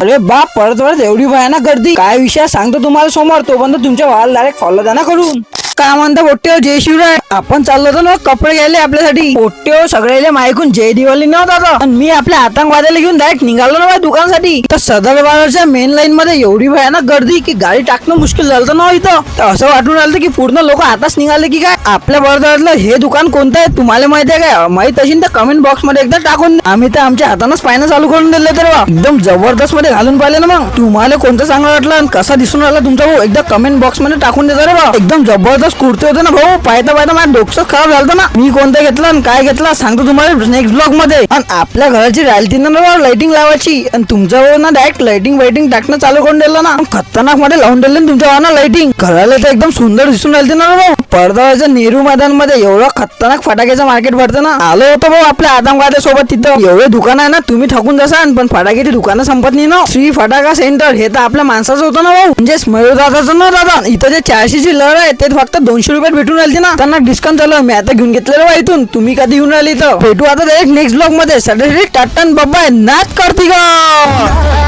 अरे बाप परत परत एवढी भयानक गर्दी. काय विषय सांगतो तुम्हाला समोर तो पण तुमच्या भावाला डायरेक्ट फॉलो द्या ना करून. काय म्हणता पोट्टे जय शिवराय. आपण चाललो होतो ना कपडे घ्यायले आपल्यासाठी. पोट्टे सगळ्याला मायकून जय दिवाळी नव्हता आता आणि मी आपल्या आतंकवाद्याला घेऊन डायरेक्ट निघालो ना माझ्या दुकानसाठी. तर सदर बाजारच्या मेन लाईन मध्ये एवढी भयानक गर्दी की गाडी टाकणं मुश्किल झालं ना हो इथं. तर असं वाटून राहिलं की पूर्ण लोक आताच निघाले की काय? आपल्या बरोबरलं हे दुकान कोणतं आहे? तुम्हाला माहिती आहे काय? माहीत असेल तर कमेंट बॉक्समध्ये एकदा टाकून आम्ही तर आमच्या हातानंच पाहणं चालू करून दिले तर एकदम जबरदस्त मध्ये घालून पाहिले ना मग. तुम्हाला कोणतं चांगलं वाटलं आणि कसा दिसून राहिला तुमचा भाऊ? एकदा कमेंट बॉक्समध्ये टाकून देता रे बा एकदम जबरदस्त कुर्ते होते ना भाऊ? पाहता पाहता माझ्या डोकं खराब झालं ना. मी कोणतं घेतलं आणि काय घेतलं सांगतो तुम्हाला नेक्स्ट ब्लॉगमध्ये. आणि आपल्या घराची राहिली ना लाइटिंग लावायची. आणि तुमच्या भाऊ ना डायरेक्ट लाइटिंग वाइटिंग टाकणं चालू करून दिलं ना. खतरनाकमध्ये लावून दिलं तुमच्या भावानं लाइटिंग घराला तर एकदम सुंदर दिसून राहिले ना भाऊ. पडदाच्या नेहरू मैदानमध्ये एवढं खतरनाक फटाक्याचं मार्केट भरतं ना. आलो होतो भाऊ आपल्या आदमवाद्या सोबत तिथं. एवढे दुकान आहे ना तुम्ही थकून जसाल पण फटाक्याची दुकानं संपत नाही ना. श्री फटाका सेंटर हे तर आपल्या माणसाचं होतं ना भाऊ. म्हणजेच मयूर दादाचं ना दादा. इथं जे चारशेची लढ आहे ते फक्त दोनशे रुपयात भेटून राहिले ना त्यांना डिस्काउंट झालं. मी आता घेऊन घेतलेलं बा इथून. तुम्ही कधी येऊन राहिले तर भेटू आता डायरेक्ट नेक्स्ट ब्लॉगमध्ये. सॅटरडे टाटन बाबा नाच करती का